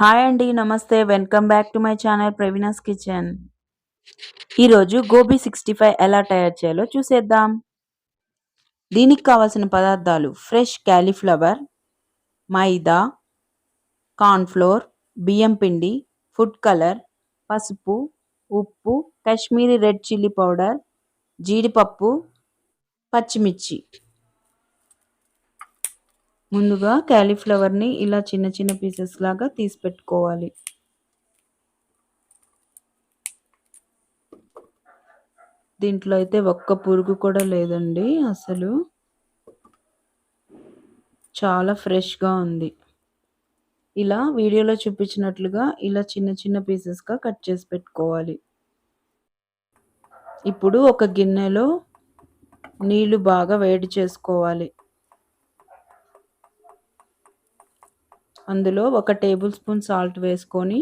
Hi అండి నమస్తే. Welcome back to my channel Praveena's kitchen. ఈరోజు గోబీ సిక్స్టీ ఫైవ్ ఎలా తయారు చేయాలో చూసేద్దాం. దీనికి కావాల్సిన పదార్థాలు ఫ్రెష్ క్యాలీఫ్లవర్ మైదా కార్న్ఫ్లోర్ బియ్యం పిండి ఫుడ్ కలర్ పసుపు ఉప్పు కాశ్మీరీ రెడ్ చిల్లీ పౌడర్ జీడిపప్పు పచ్చిమిర్చి. ముందుగా క్యాలీఫ్లవర్ని ఇలా చిన్న చిన్న పీసెస్ లాగా తీసి పెట్టుకోవాలి. దీంట్లో అయితే ఒక్క పురుగు కూడా లేదండి అసలు. చాలా ఫ్రెష్గా ఉంది. ఇలా వీడియోలో చూపించినట్లుగా ఇలా చిన్న చిన్న పీసెస్గా కట్ చేసి పెట్టుకోవాలి. ఇప్పుడు ఒక గిన్నెలో నీళ్ళు బాగా వేడి చేసుకోవాలి. అందులో ఒక టేబుల్ స్పూన్ సాల్ట్ వేసుకొని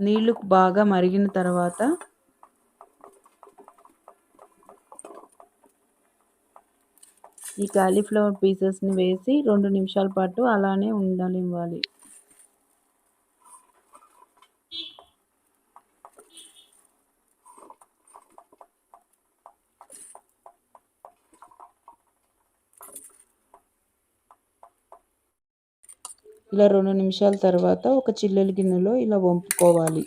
నీళ్ళు బాగా మరిగిన తర్వాత ఈ కాలీఫ్లవర్ పీసెస్ని వేసి రెండు నిమిషాల పాటు అలానే ఉండనివ్వాలి. ఇలా రెండు నిమిషాల తర్వాత ఒక చిల్లెల గిన్నెలో ఇలా వంపుకోవాలి.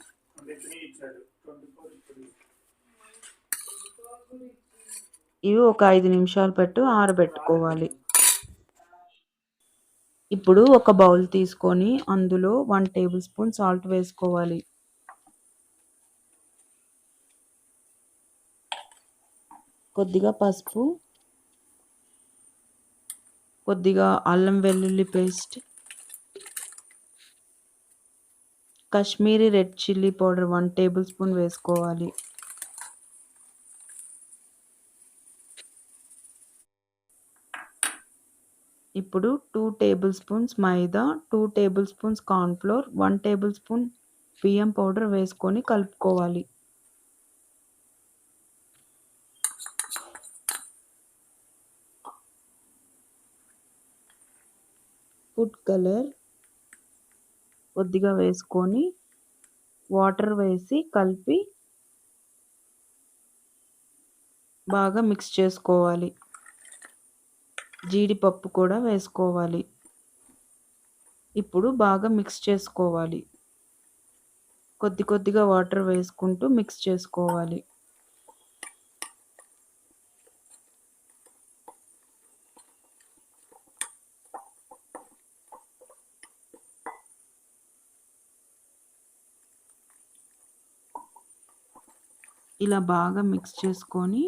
ఇవి ఒక ఐదు నిమిషాలు పెట్టు ఆరబెట్టుకోవాలి. ఇప్పుడు ఒక బౌల్ తీసుకొని అందులో వన్ టేబుల్ స్పూన్ సాల్ట్ వేసుకోవాలి. కొద్దిగా పసుపు కొద్దిగా అల్లం వెల్లుల్లి paste Kashmiri red chilli powder one tablespoon వేసుకోవాలి. ఇప్పుడు two tablespoons maida two tablespoons cornflour one tablespoon బియ్యం పౌడర్ వేసుకొని కలుపుకోవాలి. ఫుడ్ కలర్ కొద్దిగా వేసుకొని వాటర్ వేసి కలిపి బాగా మిక్స్ చేసుకోవాలి. జీడిపప్పు కూడా వేసుకోవాలి. ఇప్పుడు బాగా మిక్స్ చేసుకోవాలి. కొద్ది కొద్దిగా వాటర్ వేసుకుంటూ మిక్స్ చేసుకోవాలి. ఇలా బాగా మిక్స్ చేసుకొని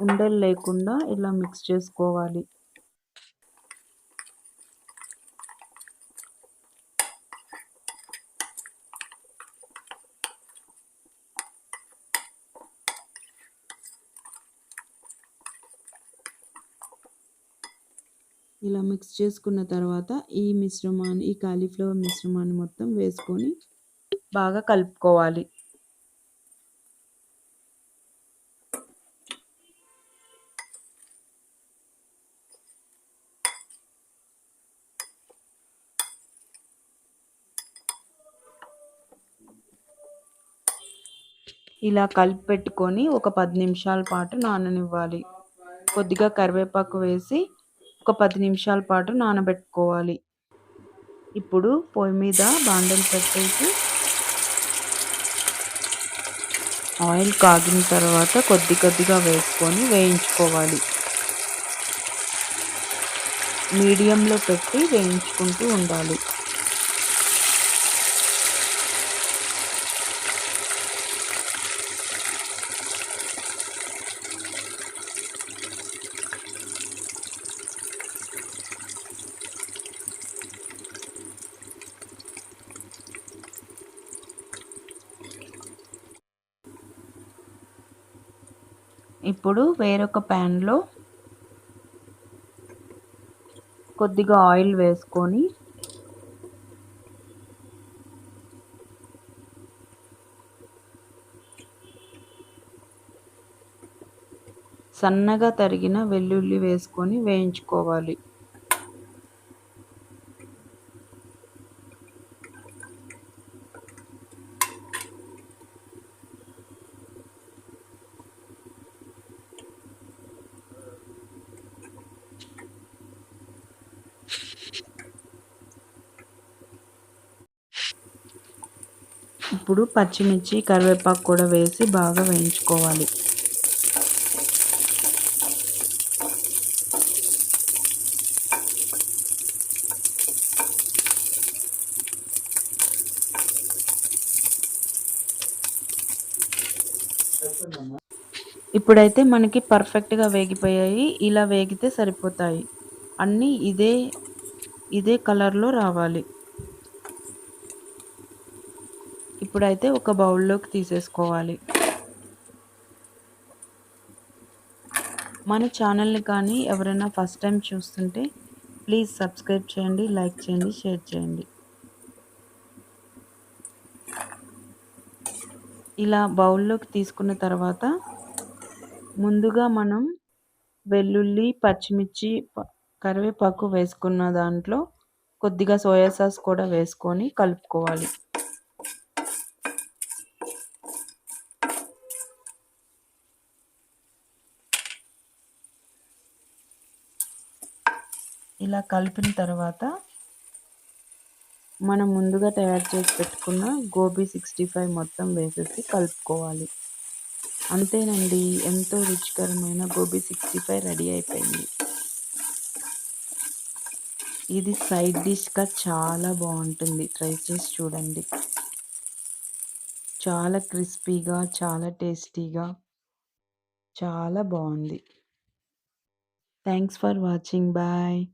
ఉండలు లేకుండా ఇలా మిక్స్ చేసుకోవాలి. ఇలా మిక్స్ చేసుకున్న తర్వాత ఈ మిశ్రమాన్ని ఈ కాలీఫ్లవర్ మిశ్రమాన్ని మొత్తం వేసుకొని బాగా కలుపుకోవాలి. ఇలా కలిపి పెట్టుకొని ఒక పది నిమిషాల పాటు నాననివ్వాలి. కొద్దిగా కరివేపాకు వేసి ఒక పది నిమిషాల పాటు నానబెట్టుకోవాలి. ఇప్పుడు పొయ్యి మీద బాండలు పెట్టేసి ఆయిల్ కాగిన తర్వాత కొద్ది కొద్దిగా వేసుకొని వేయించుకోవాలి. మీడియంలో పెట్టి వేయించుకుంటూ ఉండాలి. ఇప్పుడు వేరొక ప్యాన్లో కొద్దిగా ఆయిల్ వేసుకొని సన్నగా తరిగిన వెల్లుల్లి వేసుకొని వేయించుకోవాలి. ఇప్పుడు పచ్చిమిర్చి కరివేపాకు కూడా వేసి బాగా వేయించుకోవాలి. ఇప్పుడైతే మనకి పర్ఫెక్ట్గా వేగిపోయాయి. ఇలా వేగితే సరిపోతాయి. అన్నీ ఇదే ఇదే కలర్లో రావాలి. ఇప్పుడైతే ఒక బౌల్లోకి తీసేసుకోవాలి. మన ఛానల్ని కానీ ఎవరైనా ఫస్ట్ టైం చూస్తుంటే ప్లీజ్ సబ్స్క్రైబ్ చేయండి లైక్ చేయండి షేర్ చేయండి. ఇలా బౌల్లోకి తీసుకున్న తర్వాత ముందుగా మనం వెల్లుల్లి పచ్చిమిర్చి కరివేపాకు వేసుకున్న దాంట్లో కొద్దిగా సోయా సాస్ కూడా వేసుకొని కలుపుకోవాలి. ఇలా కలిపిన తర్వాత మనం ముందుగా తయారు చేసి పెట్టుకున్న గోబీ సిక్స్టీ ఫైవ్ మొత్తం వేసేసి కలుపుకోవాలి. అంతేనండి ఎంతో రుచికరమైన గోబీ సిక్స్టీ ఫైవ్ రెడీ అయిపోయింది. ఇది సైడ్ డిష్గా చాలా బాగుంటుంది. ట్రై చేసి చూడండి. చాలా క్రిస్పీగా చాలా టేస్టీగా చాలా బాగుంది. Thanks for watching. బాయ్.